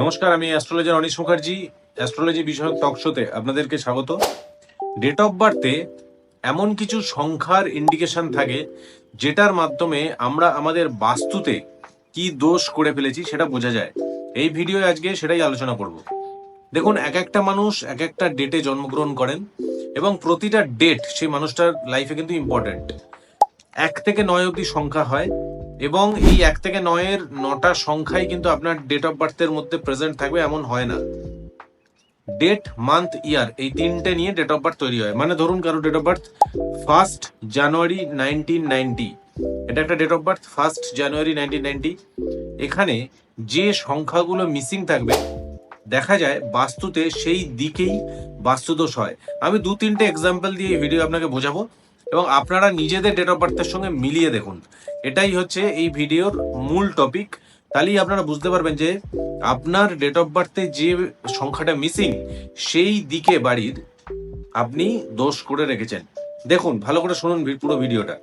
নমস্কার, আমি astrologer anise Mukherjee, astrology বিষয়ক টক শোতে আপনাদেরকে স্বাগত। ডেট অফ বার্থে এমন কিছু সংখ্যার ইন্ডিকেশন থাকে যেটার মাধ্যমে আমরা আমাদের বাস্তুতে কি দোষ করে ফেলেছি সেটা বোঝা যায়। এই ভিডিও আজকে সেটাই আলোচনা করব। দেখুন, এক একটা মানুষ এক একটা ডেটে জন্মগ্রহণ করেন এবং প্রতিটা ডেট সেই মানুষটার লাইফে কিন্তু ইম্পর্ট্যান্ট এক থেকে নয় অবধি সংখ্যা হয়। এবং এই এক থেকে নয়ের নটা সংখ্যাই কিন্তু আপনার ডেট অফ বার্থের মধ্যে প্রেজেন্ট থাকবে, এমন হয় না। ডেট মান্থ ইয়ার এই তিনটে নিয়ে ডেট অফ বার্থ তৈরি হয়। মানে ধরুন কারও date of birth first January nineteen ninety এটা একটা date of birth first January nineteen ninety এখানে যে সংখ্যাগুলো মিসিং থাকবে, দেখা যায় বাস্তুতে সেই দিকেই বাস্তুদোষ হয়। আমি দু তিনটে এক্সাম্পল দিয়ে এই ভিডিও আপনাকে বোঝাবো। এবং আপনারা নিজেদের ডেট অফ বার্থের সঙ্গে মিলিয়ে দেখুন। এটাই হচ্ছে এই ভিডিওর মূল টপিক তাহলেই আপনারা বুঝতে পারবেন যে আপনার ডেট অফ বার্থে যে সংখ্যাটা মিসিং সেই দিকে বাড়ির আপনি দোষ করে রেখেছেন। দেখুন, ভালো করে শুনুন পুরো ভিডিওটা।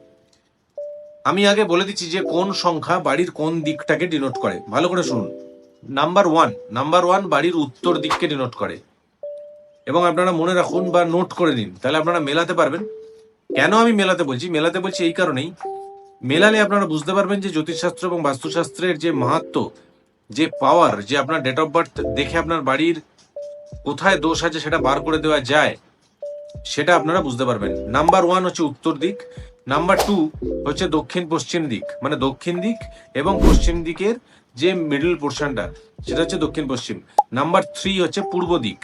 আমি আগে বলে দিচ্ছি যে কোন সংখ্যা বাড়ির কোন দিকটাকে ডিনোট করে। ভালো করে শুনুন। নাম্বার ওয়ান নাম্বার ওয়ান বাড়ির উত্তর দিককে ডিনোট করে। এবং আপনারা মনে রাখুন বা নোট করে নিন তাহলে আপনারা মেলাতে পারবেন। কেন আমি মেলাতে বলছি? মেলাতে বলছি এই কারণেই। মেলালে আপনারা বুঝতে পারবেন যে জ্যোতিষশাস্ত্র এবং বাস্তুশাস্ত্রের যে মাহাত্ম, যে পাওয়ার যে আপনার ডেট অফ বার্থ দেখে আপনার বাড়ির কোথায় দোষ আছে সেটা বার করে দেওয়া যায়, সেটা আপনারা বুঝতে পারবেন। নাম্বার ওয়ান হচ্ছে উত্তর দিক নাম্বার টু হচ্ছে দক্ষিণ পশ্চিম দিক মানে দক্ষিণ দিক এবং পশ্চিম দিকের যে মিডল পোর্শনটা সেটা হচ্ছে দক্ষিণ পশ্চিম। নাম্বার থ্রি হচ্ছে পূর্ব দিক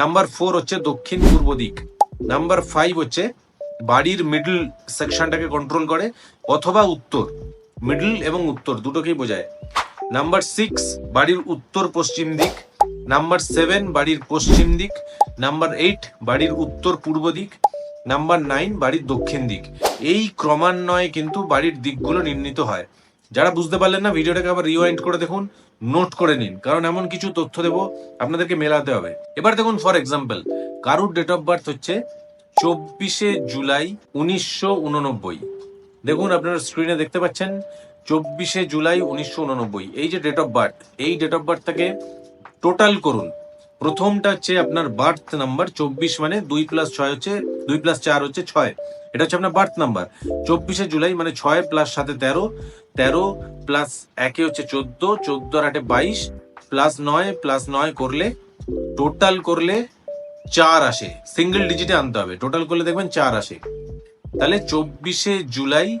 নাম্বার ফোর হচ্ছে দক্ষিণ পূর্ব দিক নাম্বার ফাইভ হচ্ছে বাড়ির মিডল সেকশনটাকে কন্ট্রোল করে অথবা উত্তর। মিডল এবং উত্তর দুটোকেই বোঝায়। নাম্বার সিক্স বাড়ির উত্তর পশ্চিম দিক। নাম্বার সেভেন বাড়ির পশ্চিম দিক। নাম্বার এইট বাড়ির উত্তর পূর্ব দিক। নাম্বার নাইন বাড়ির দক্ষিণ দিক। এই ক্রমান্বয়ে কিন্তু বাড়ির দিকগুলো নির্ণীত হয়। যারা বুঝতে পারলেন না, ভিডিওটাকে আবার রিওয়াইন্ড করে দেখুন নোট করে নিন, কারণ এমন কিছু তথ্য দেব, আপনাদেরকে মেলাতে হবে। এবার দেখুন ফর এক্সাম্পল কারুর ডেট অফ বার্থ হচ্ছে চব্বিশে জুলাই উনিশশো উননব্বই। দেখুন, আপনারা স্ক্রিনে দেখতে পাচ্ছেন, চব্বিশে জুলাই উনিশশো উননব্বই। এই যে ডেট অফ বার্থ এই ডেট অফ বার্থটাকে টোটাল করুন। প্রথমটা হচ্ছে আপনার বার্থ নাম্বার চব্বিশ মানে দুই প্লাস ছয় হচ্ছে, দুই প্লাস চার হচ্ছে ছয়। এটা হচ্ছে আপনার বার্থ নাম্বার চব্বিশে জুলাই মানে ছয় প্লাস সাথে তেরো। তেরো প্লাস একে হচ্ছে চোদ্দ চোদ্দ আর আটে বাইশ প্লাস নয় প্লাস নয় করলে টোটাল করলে চার আসে। সিঙ্গেল ডিজিটে আনতে হবে। টোটাল করলে দেখবেন চার আসে। তাহলে চব্বিশে জুলাই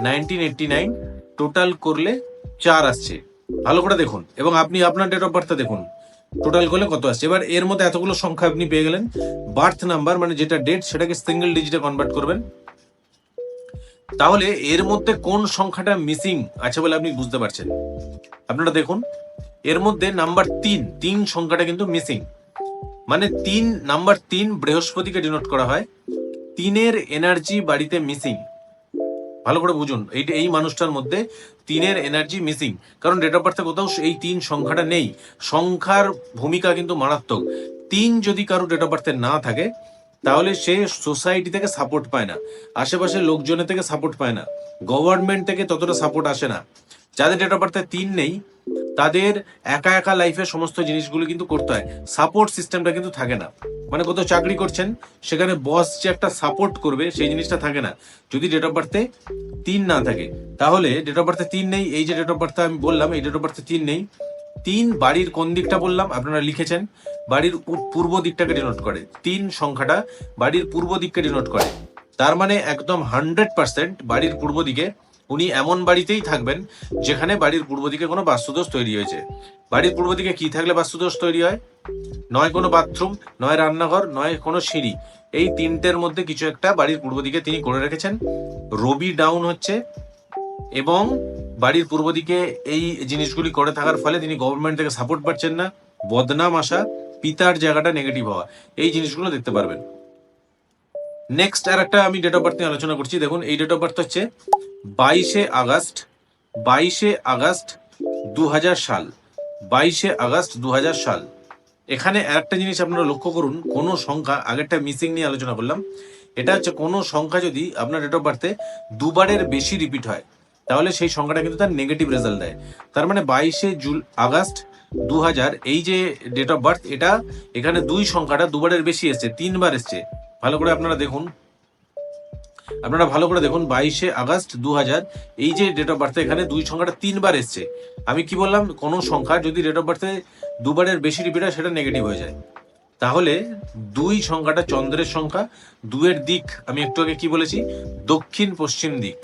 নাইনটিন এইটটি নাইন টোটাল করলে চার আসছে। ভালো করে দেখুন। এবং আপনি আপনার ডেট অফ বার্থটা দেখুন। টোটাল করলে কত আসছে? এবার এর মধ্যে এতগুলো সংখ্যা আপনি পেয়ে গেলেন। বার্থ নাম্বার মানে যেটা ডেট সেটাকে সিঙ্গেল ডিজিটে কনভার্ট করবেন। তাহলে এর মধ্যে কোন সংখ্যাটা মিসিং আছে বলে আপনি বুঝতে পারছেন? আপনারা দেখুন। এর মধ্যে নাম্বার তিন তিন সংখ্যাটা কিন্তু মিসিং মানে তিন নাম্বার তিন বৃহস্পতিকে ডিনোট করা হয়। তিনের এনার্জি বাড়িতে মিসিং ভালো করে বুঝুন, এই এই মানুষটার মধ্যে তিনের এনার্জি মিসিং কারণ ডেট অফ বার্থে কোথাও এই তিন সংখ্যাটা নেই। সংখ্যার ভূমিকা কিন্তু মারাত্মক। তিন যদি কারও ডেট অফ বার্থে না থাকে, তাহলে সে সোসাইটি থেকে সাপোর্ট পায় না। আশেপাশের লোকজনের থেকে সাপোর্ট পায় না। গভর্নমেন্ট থেকে ততটা সাপোর্ট আসে না। যাদের ডেট অফ বার্থে তিন নেই তাদের একা একা লাইফে সমস্ত জিনিসগুলো কিন্তু করতে হয়। সাপোর্ট সিস্টেমটা কিন্তু থাকে না। মানে কোথাও চাকরি করছেন, সেখানে বস যে একটা সাপোর্ট করবে, সেই জিনিসটা থাকে না। যদি ডেট অফ বার্থে তিন না থাকে, তাহলে ডেট অফ বার্থে তিন নেই, এই যে ডেট অফ বার্থে আমি বললাম, এই ডেট অফ বার্থে তিন নেই। তিন বাড়ির কোন দিকটা বললাম, আপনারা লিখেছেন, বাড়ির পূর্ব দিকটাকে ডিনোট করে। তিন সংখ্যাটা বাড়ির পূর্ব দিককে ডিনোট করে। তার মানে একদম হান্ড্রেড পার্সেন্ট বাড়ির পূর্ব দিকে উনি এমন বাড়িতেই থাকবেন যেখানে বাড়ির পূর্ব দিকে কোনো বাস্তুদোষ তৈরি হয়েছে। বাড়ির পূর্ব দিকে কি থাকলে বাস্তুদোষ তৈরি হয়? নয় কোনো বাথরুম, নয় রান্নাঘর, নয় কোনো সিঁড়ি। এই তিনটের মধ্যে কিছু একটা বাড়ির পূর্ব দিকে তিনি করে রেখেছেন। রবি ডাউন হচ্ছে এবং বাড়ির পূর্ব দিকে এই জিনিসগুলি করে থাকার ফলে তিনি গভর্নমেন্ট থেকে সাপোর্ট পাচ্ছেন না। বদনাম আসা পিতার জায়গাটা নেগেটিভ হওয়া। এই জিনিসগুলো দেখতে পারবেন। নেক্সট আর একটা আমি ডেট অফ বার্থ নিয়ে আলোচনা করছি। দেখুন, এই ডেট অফ বার্থ হচ্ছে বাইশে আগস্ট বাইশে আগস্ট দু হাজার সাল, বাইশে আগস্ট দু সাল। এখানে একটা জিনিস আপনারা লক্ষ্য করুন, কোনো সংখ্যা, আগেরটা মিসিং নিয়ে আলোচনা করলাম। এটা হচ্ছে কোনো সংখ্যা যদি আপনার ডেট অফ বার্থে দুবারের বেশি রিপিট হয়, তাহলে সেই সংখ্যাটা কিন্তু তার নেগেটিভ রেজাল্ট দেয়। তার মানে বাইশে জুল, আগস্ট দু হাজার এই যে ডেট অফ বার্থ এটা এখানে দুই সংখ্যাটা দুবারের বেশি এসছে, তিনবার এসছে। ভালো করে আপনারা দেখুন। আপনারা ভালো করে দেখুন, বাইশে আগস্ট দু হাজার এই যে ডেট অফ বার্থে এখানে দুই সংখ্যাটা তিনবার এসছে। আমি কি বললাম, কোনো সংখ্যা যদি ডেট অফ বার্থে দুবারের বেশি রিপিট হয়, সেটা নেগেটিভ হয়ে যায়। তাহলে দুই সংখ্যাটা চন্দ্রের সংখ্যা, দুয়ের দিক, আমি একটু আগে কি বলেছি দক্ষিণ পশ্চিম দিক।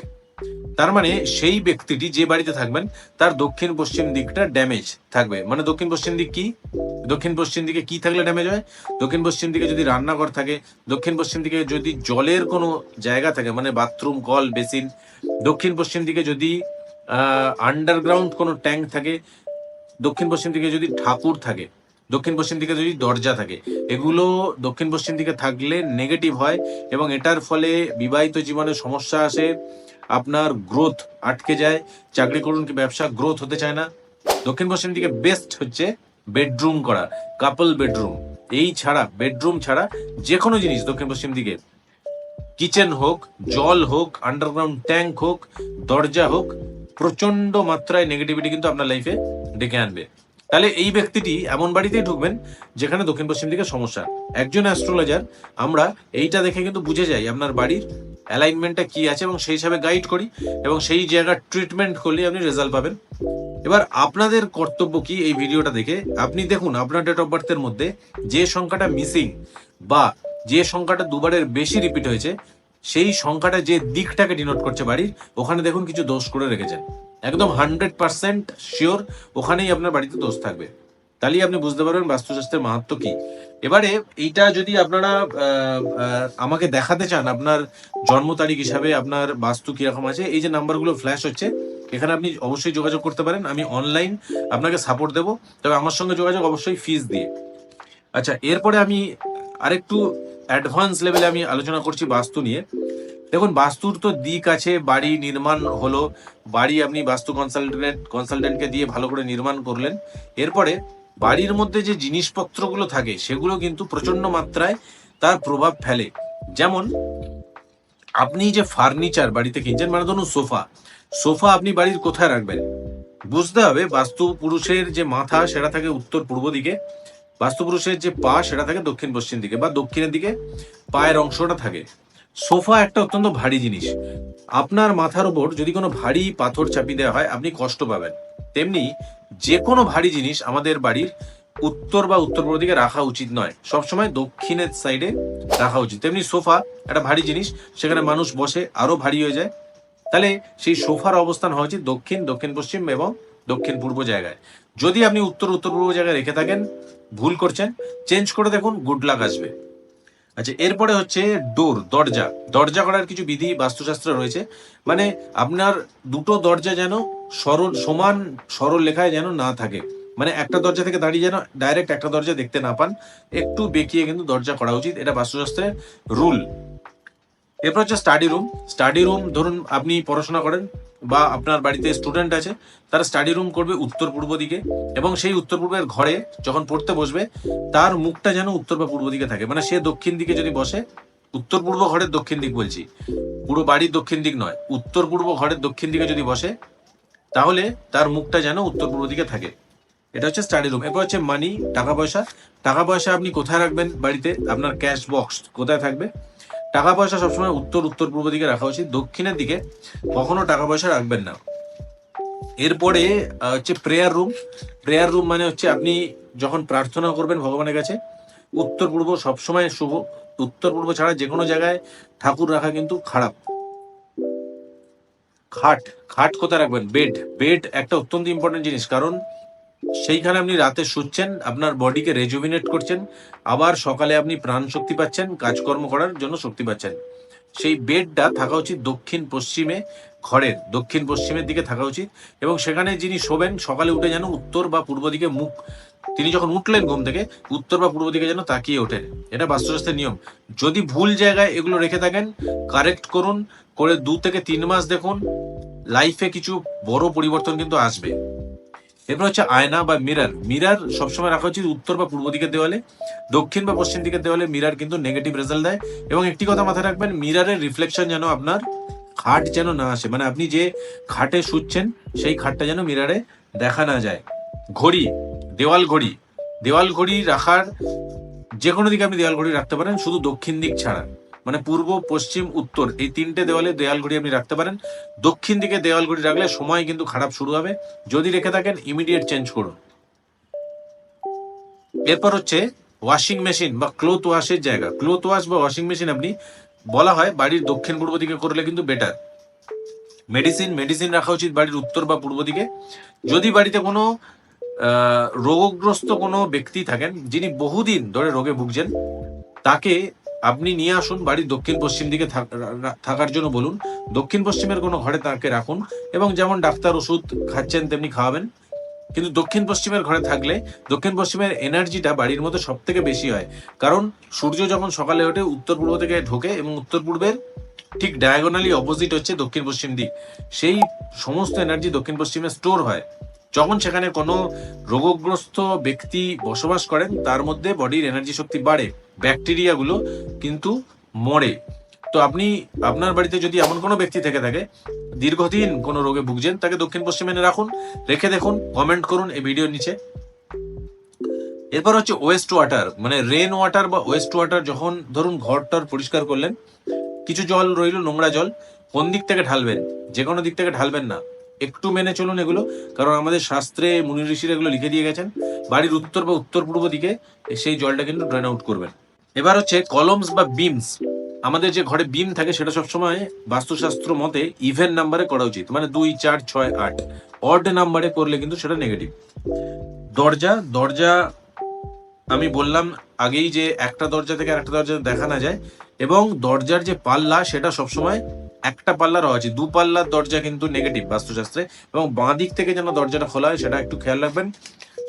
তার মানে সেই ব্যক্তিটি যে বাড়িতে থাকবেন, তার দক্ষিণ পশ্চিম দিকটা ড্যামেজ থাকবে। মানে দক্ষিণ পশ্চিম দিক কি? দক্ষিণ পশ্চিম দিকে কি থাকলে ড্যামেজ হয়? দক্ষিণ পশ্চিম দিকে যদি রান্নাঘর থাকে, দক্ষিণ পশ্চিম দিকে যদি জলের কোনো জায়গা থাকে মানে বাথরুম, কল, বেসিন, দক্ষিণ পশ্চিম দিকে যদি আন্ডারগ্রাউন্ড কোনো ট্যাঙ্ক থাকে, দক্ষিণ পশ্চিম দিকে যদি ঠাকুর থাকে, দক্ষিণ পশ্চিম দিকে যদি দরজা থাকে, এগুলো দক্ষিণ পশ্চিম দিকে থাকলে নেগেটিভ হয় এবং এটার ফলে বিবাহিত জীবনে সমস্যা আসে। আপনার গ্রোথ আটকে যায়, চাকরি করুন কি ব্যবসা গ্রোথ হতে চায় না। দক্ষিণ পশ্চিম দিকে বেস্ট হচ্ছে বেডরুম করা কাপল বেডরুম এই ছাড়া বেডরুম ছাড়া যে কোনো জিনিস দক্ষিণ পশ্চিম দিকে। কিচেন হোক, জল হোক আন্ডারগ্রাউন্ড ট্যাঙ্ক হোক, দরজা হোক প্রচণ্ড মাত্রায় নেগেটিভিটি কিন্তু আপনার লাইফে ডেকে আনবে। তাহলে এই ব্যক্তিটি এমন বাড়িতেই ঢুকবেন যেখানে দক্ষিণ পশ্চিম দিকে সমস্যা। একজন অ্যাস্ট্রোলজার আমরা এইটা দেখে কিন্তু বুঝে যাই আপনার বাড়ির অ্যালাইনমেন্টটা কি আছে এবং সেই হিসাবে গাইড করি এবং সেই জায়গার ট্রিটমেন্ট করলে আপনি রেজাল্ট পাবেন। এবার আপনাদের কর্তব্য কি এই ভিডিওটা দেখে? আপনি দেখুন, আপনার ডেট অফ বার্থের মধ্যে যে সংখ্যাটা মিসিং বা যে সংখ্যাটা দুবারের বেশি রিপিট হয়েছে, সেই সংখ্যাটা যে দিকটাকে ডিনোট করছে বাড়ির, ওখানে দেখুন কিছু দোষ করে রেখেছেন। একদম হান্ড্রেড পার্সেন্ট শিওর ওখানেই আপনার বাড়িতে দোষ থাকবে। তাহলেই আপনি বুঝতে পারবেন বাস্তুশাস্ত্রের মাহাত্ম কি। এবারে এইটা যদি আপনারা আমাকে দেখাতে চান, আপনার জন্ম তারিখ হিসাবে আপনার বাস্তু কীরকম আছে, এই যে নাম্বারগুলো ফ্ল্যাশ হচ্ছে, এখানে আপনি অবশ্যই যোগাযোগ করতে পারেন। আমি অনলাইন আপনাকে সাপোর্ট দেবো, তবে আমার সঙ্গে যোগাযোগ অবশ্যই ফিস দিয়ে। আচ্ছা এরপরে আমি আরেকটু অ্যাডভান্স লেভেলে আমি আলোচনা করছি বাস্তু নিয়ে। দেখুন, বাস্তুর তো দিক আছে, বাড়ি নির্মাণ হলো, বাড়ি আপনি বাস্তু কনসালটেন্ট কনসালটেন্টকে দিয়ে ভালো করে নির্মাণ করলেন। এরপরে বাড়ির মধ্যে যে জিনিসপত্রগুলো থাকে, সেগুলো কিন্তু প্রচণ্ড মাত্রায় তার প্রভাব ফেলে। যেমন, আপনি যে ফার্নিচার বাড়িতে কিনছেন মানে ধরুন সোফা সোফা আপনি বাড়ির কোথায় রাখবেন? বুঝতে হবে, বাস্তু পুরুষের যে মাথা, সেটা থাকে উত্তর পূর্ব দিকে, বাস্তু পুরুষের যে পা, সেটা থাকে দক্ষিণ পশ্চিম দিকে বা দক্ষিণের দিকে, পায়ের অংশটা থাকে। সোফা একটা অত্যন্ত ভারী জিনিস। আপনার মাথার উপর যদি কোনো ভারী পাথর চাপিয়ে দেওয়া হয়, আপনি কষ্ট পাবেন। তেমনি যে কোনো ভারী জিনিস আমাদের বাড়ির উত্তর বা উত্তর পূর্ব দিকে রাখা উচিত নয়। সবসময় দক্ষিণের সাইডে রাখা উচিত। তেমনি সোফা, একটা ভারী জিনিস, সেখানে মানুষ বসে আরও ভারী হয়ে যায়। তাহলে সেই সোফার অবস্থান হওয়া উচিত দক্ষিণ দক্ষিণ পশ্চিম এবং দক্ষিণ পূর্ব জায়গায়। যদি আপনি উত্তর উত্তর পূর্ব জায়গায় রেখে থাকেন, ভুল করছেন, চেঞ্জ করে দেখুন গুড লাক আসবে। আচ্ছা এরপরে হচ্ছে ডোর, দরজা। দরজা করার কিছু বিধি, বাস্তুশাস্ত্র রয়েছে। মানে আপনার দুটো দরজা যেন সরল, সমান সরল লেখায় যেন না থাকে। মানে একটা দরজা থেকে দাঁড়িয়ে যেন ডাইরেক্ট একটা দরজা দেখতে না পান। একটু বেঁকিয়ে কিন্তু দরজা করা উচিত। এটা বাস্তুশাস্ত্রের রুল এরপর হচ্ছে স্টাডি রুম স্টাডি রুম ধরুন আপনি পড়াশোনা করেন বা আপনার বাড়িতে স্টুডেন্ট আছে, তারা স্টাডি রুম করবে উত্তর পূর্ব দিকে এবং সেই উত্তর পূর্বের ঘরে যখন পড়তে বসবে, তার মুখটা যেন উত্তর বা পূর্ব দিকে থাকে। মানে সে দক্ষিণ দিকে যদি বসে, উত্তর পূর্ব ঘরের দক্ষিণ দিক বলছি, পুরো বাড়ির দক্ষিণ দিক নয়, উত্তর পূর্ব ঘরের দক্ষিণ দিকে যদি বসে, তাহলে তার মুখটা যেন উত্তর পূর্ব দিকে থাকে। এটা হচ্ছে স্টাডি রুম এরপর হচ্ছে মানি টাকা পয়সা। টাকা পয়সা আপনি কোথায় রাখবেন বাড়িতে? আপনার ক্যাশ বক্স কোথায় থাকবে? টাকা পয়সা সবসময় উত্তর উত্তর পূর্ব দিকে রাখা উচিত, দক্ষিণের দিকে কখনো টাকা পয়সা রাখবেন না। এরপরে হচ্ছে প্রেয়ার রুম প্রেয়ার রুম মানে হচ্ছে আপনি যখন প্রার্থনা করবেন ভগবানের কাছে, উত্তর পূর্ব সবসময় শুভ। উত্তর পূর্ব ছাড়া যে কোনো জায়গায় ঠাকুর রাখা কিন্তু খারাপ। খাট খাট কোথায় রাখবেন? বেড বেড একটা অত্যন্ত ইম্পর্টেন্ট জিনিস। কারণ সেইখানে আপনি রাতে শুচ্ছেন, আপনার বডিকে রেজুভিনেট করছেন, আবার সকালে আপনি প্রাণ শক্তি পাচ্ছেন, কাজকর্ম করার জন্য শক্তি পাচ্ছেন। সেই বেডটা থাকা উচিত দক্ষিণ পশ্চিমে ঘরের, দক্ষিণ পশ্চিমের দিকে থাকা উচিত এবং সেখানে যিনি শোবেন, সকালে উঠে যেন উত্তর বা পূর্ব দিকে মুখ, তিনি যখন উঠলেন ঘুম থেকে, উত্তর বা পূর্ব দিকে যেন তাকিয়ে ওঠেন। এটা বাস্তুশাস্ত্রের নিয়ম। যদি ভুল জায়গায় এগুলো রেখে থাকেন, কারেক্ট করুন, করে দু থেকে তিন মাস দেখুন, লাইফে কিছু বড় পরিবর্তন কিন্তু আসবে। এরপর হচ্ছে আয়না বা মিরার মিরার সবসময় রাখা উচিত উত্তর বা পূর্ব দিকের দেওয়ালে। দক্ষিণ বা পশ্চিম দিকের দেওয়ালে মিরার কিন্তু নেগেটিভ রেজাল্ট দেয়। এবং একটি কথা মাথায় রাখবেন মিরারের রিফ্লেকশন যেন আপনার খাট যেন না আসে। মানে আপনি যে খাটে শুচ্ছেন, সেই খাটটা যেন মিরারে দেখা না যায়। ঘড়ি, দেওয়াল ঘড়ি। দেওয়াল ঘড়ি রাখার যে কোনো দিকে আপনি দেওয়াল ঘড়ি রাখতে পারেন, শুধু দক্ষিণ দিক ছাড়া। মানে পূর্ব, পশ্চিম, উত্তর, এই তিনটে দেওয়ালে দেওয়াল ঘড়ি আপনি রাখতে পারেন। দক্ষিণ দিকে দেওয়াল ঘড়ি রাখলে সময় কিন্তু খারাপ শুরু হবে। যদি রেখে থাকেন ইমিডিয়েট চেঞ্জ করুন। এরপর হচ্ছে ওয়াশিং মেশিন বা ক্লোথ ওয়াশের জায়গা। ক্লোথ ওয়াশ বা ওয়াশিং মেশিন আপনি বলা হয় বাড়ির দক্ষিণ পূর্ব দিকে করলে কিন্তু বেটার মেডিসিন মেডিসিন রাখা উচিত বাড়ির উত্তর বা পূর্ব দিকে। যদি বাড়িতে কোনো রোগগ্রস্ত কোনো ব্যক্তি থাকেন, যিনি বহুদিন ধরে রোগে ভুগছেন, তাকে আপনি নিয়ে আসুন বাড়ির দক্ষিণ পশ্চিম দিকে থাক- থাকার জন্য বলুন। দক্ষিণ পশ্চিমের কোনো ঘরে তাকে রাখুন এবং যেমন ডাক্তার ওষুধ খাচ্ছেন তেমনি খাওয়াবেন। কিন্তু দক্ষিণ পশ্চিমের ঘরে থাকলে দক্ষিণ পশ্চিমের এনার্জিটা বাড়ির মধ্যে সব থেকে বেশি হয়। কারণ সূর্য যখন সকালে ওঠে, উত্তর পূর্ব থেকে ঢোকে এবং উত্তর পূর্বের ঠিক ডায়াগোনালি অপোজিট হচ্ছে দক্ষিণ পশ্চিম দিক। সেই সমস্ত এনার্জি দক্ষিণ পশ্চিমে স্টোর হয়। যখন সেখানে কোনো রোগগ্রস্ত ব্যক্তি বসবাস করেন, তার মধ্যে বডির এনার্জি শক্তি বাড়ে। ব্যাকটেরিয়াগুলো কিন্তু মরে। তো আপনি, আপনার বাড়িতে যদি এমন কোনো ব্যক্তি থেকে থাকে, দীর্ঘদিন কোনো রোগে ভুগছেন, তাকে দক্ষিণ পশ্চিমে এনে রাখুন, রেখে দেখুন কমেন্ট করুন এই ভিডিওর নিচে। এরপর হচ্ছে ওয়েস্ট ওয়াটার মানে রেন ওয়াটার বা ওয়েস্ট ওয়াটার যখন ধরুন ঘরটার পরিষ্কার করলেন, কিছু জল রইল, নোংরা জল, কোন দিক থেকে ঢালবেন? যে কোনো দিক থেকে ঢালবেন না। একটু মেনে চলুন এগুলো, কারণ আমাদের শাস্ত্রে মুনি ঋষিরা এগুলো লিখে দিয়ে গেছেন। বাড়ির উত্তর বা উত্তর পূর্ব দিকে সেই জলটা কিন্তু ড্রেন আউট করবেন। এবার হচ্ছে কলমস বা বিমস আমাদের যে ঘরে বিম থাকে, সেটা সবসময় বাস্তুশাস্ত্র মতে ইভেন নাম্বারে করা উচিত। মানে দুই, চার, ছয়, আট। অড নাম্বারে করলে কিন্তু সেটা নেগেটিভ দরজা দরজা আমি বললাম আগেই যে একটা দরজা থেকে একটা দরজা দেখা না যায়, এবং দরজার যে পাল্লা, সেটা সবসময় একটা পাল্লা রওয়া উচিত। দু পাল্লার দরজা কিন্তু নেগেটিভ বাস্তুশাস্ত্রে, এবং বাঁ দিক থেকে যেন দরজাটা খোলা হয়, সেটা একটু খেয়াল রাখবেন।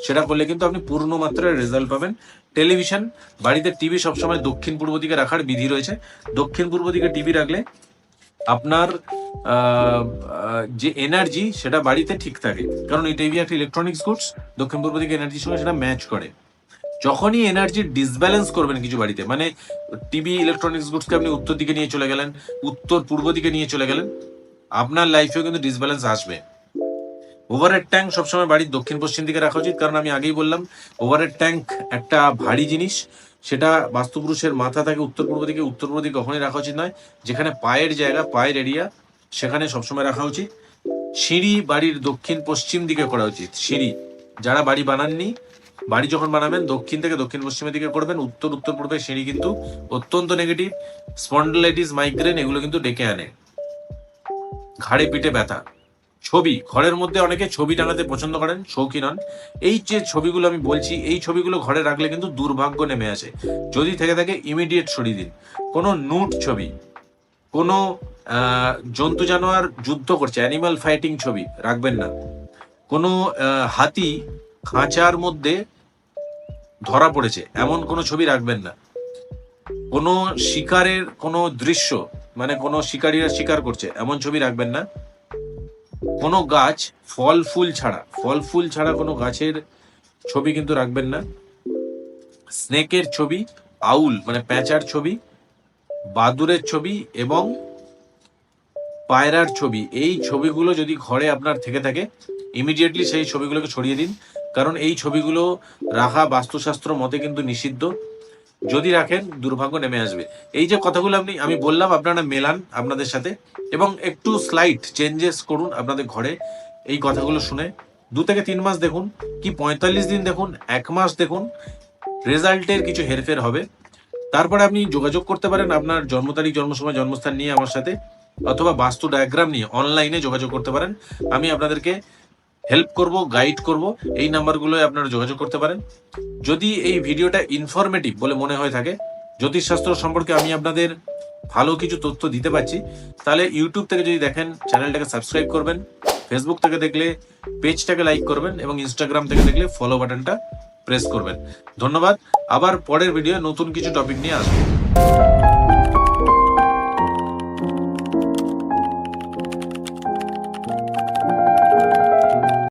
সেটা করলে কিন্তু আপনি পূর্ণ মাত্রায় রেজাল্ট পাবেন। টেলিভিশন বাড়িতে টিভি সবসময় দক্ষিণ পূর্ব দিকে রাখার বিধি রয়েছে। দক্ষিণ পূর্ব দিকে টিভি রাখলে আপনার যে এনার্জি সেটা বাড়িতে ঠিক থাকে। কারণ এই টিভি একটা ইলেকট্রনিক্স গুডস দক্ষিণ পূর্ব দিকে এনার্জির সঙ্গে সেটা ম্যাচ করে। যখনই এনার্জি ডিসব্যালেন্স করবেন কিছু বাড়িতে মানে টিভি ইলেকট্রনিক্স গুডসকে আপনি উত্তর দিকে নিয়ে চলে গেলেন, উত্তর পূর্ব দিকে নিয়ে চলে গেলেন, আপনার লাইফেও কিন্তু ডিসব্যালেন্স আসবে। ওভারহেড ট্যাঙ্ক সবসময় বাড়ির দক্ষিণ পশ্চিম দিকে রাখা উচিত। কারণ আমি আগেই বললাম ওভারহেড ট্যাঙ্ক একটা ভারী জিনিস। সেটা বাস্তুপুরুষের মাথা থাকে উত্তর পূর্ব দিকে, উত্তর পূর্ব দিকে কখনোই রাখা উচিত নয়। যেখানে পায়ের জায়গা, পায়ের এরিয়া সেখানে সবসময় রাখা উচিত। সিঁড়ি বাড়ির দক্ষিণ পশ্চিম দিকে করা উচিত, সিঁড়ি। যারা বাড়ি বানাননি, বাড়ি যখন বানাবেন, দক্ষিণ থেকে দক্ষিণ পশ্চিমের দিকে করবেন, উত্তর উত্তর পূর্বে সিঁড়ি কিন্তু অত্যন্ত নেগেটিভ স্পন্ডলাইটিস মাইগ্রেন এগুলো কিন্তু ডেকে আনে। ঘাড়ে পিঠে ব্যথা। ছবি, ঘরের মধ্যে অনেকে ছবি টাঙাতে পছন্দ করেন, শৌখিন হন। এই যে ছবিগুলো আমি বলছি, এই ছবিগুলো ঘরে রাখলে কিন্তু দুর্ভাগ্য নেমে আসে। যদি থেকে থাকে ইমিডিয়েট সরিয়ে দিন। কোনো নুট ছবি, কোনো জন্তু জানোয়ার যুদ্ধ করছে অ্যানিমাল ফাইটিং ছবি, রাখবেন না। কোনো হাতি খাঁচার মধ্যে ধরা পড়েছে, এমন কোনো ছবি রাখবেন না। কোনো শিকারের কোনো দৃশ্য মানে কোনো শিকারীরা শিকার করছে, এমন ছবি রাখবেন না। কোনো গাছ ফল, ফুল ছাড়া, ফল, ফুল ছাড়া কোনো গাছের ছবি কিন্তু রাখবেন না। স্নেকের ছবি, আউল মানে প্যাঁচার ছবি, বাদুরের ছবি এবং পায়রার ছবি, এই ছবিগুলো যদি ঘরে আপনার থেকে থাকে ইমিডিয়েটলি সেই ছবিগুলোকে ছড়িয়ে দিন। কারণ এই ছবিগুলো রাখা বাস্তুশাস্ত্র মতে কিন্তু নিষিদ্ধ। যদি রাখেন, দুর্ভাগ্য নেমে আসবে। এই যে কথাগুলো আপনি, আমি বললাম আপনারা মেলান আপনাদের সাথে, এবং একটু স্লাইট চেঞ্জেস করুন আপনাদের ঘরে। এই কথাগুলো শুনে দু থেকে তিন মাস দেখুন, কি পঁয়তাল্লিশ দিন দেখুন, এক মাস দেখুন, রেজাল্টের কিছু হেরফের হবে। তারপরে আপনি যোগাযোগ করতে পারেন আপনার জন্ম তারিখ, জন্ম সময়, জন্মস্থান নিয়ে আমার সাথে, অথবা বাস্তু ডায়াগ্রাম নিয়ে অনলাইনে যোগাযোগ করতে পারেন। আমি আপনাদেরকে হেল্প করব গাইড করব, এই নাম্বারগুলোয় আপনারা যোগাযোগ করতে পারেন। যদি এই ভিডিওটা ইনফরমেটিভ বলে মনে হয়ে থাকে, জ্যোতিষশাস্ত্র সম্পর্কে আমি আপনাদের ভালো কিছু তথ্য দিতে পারছি, তাহলে ইউটিউব থেকে যদি দেখেন চ্যানেলটাকে সাবস্ক্রাইব করবেন ফেসবুক থেকে দেখলে পেজটাকে লাইক করবেন এবং ইনস্টাগ্রাম থেকে দেখলে ফলো বাটনটা প্রেস করবেন। ধন্যবাদ, আবার পরের ভিডিও নতুন কিছু টপিক নিয়ে আসব।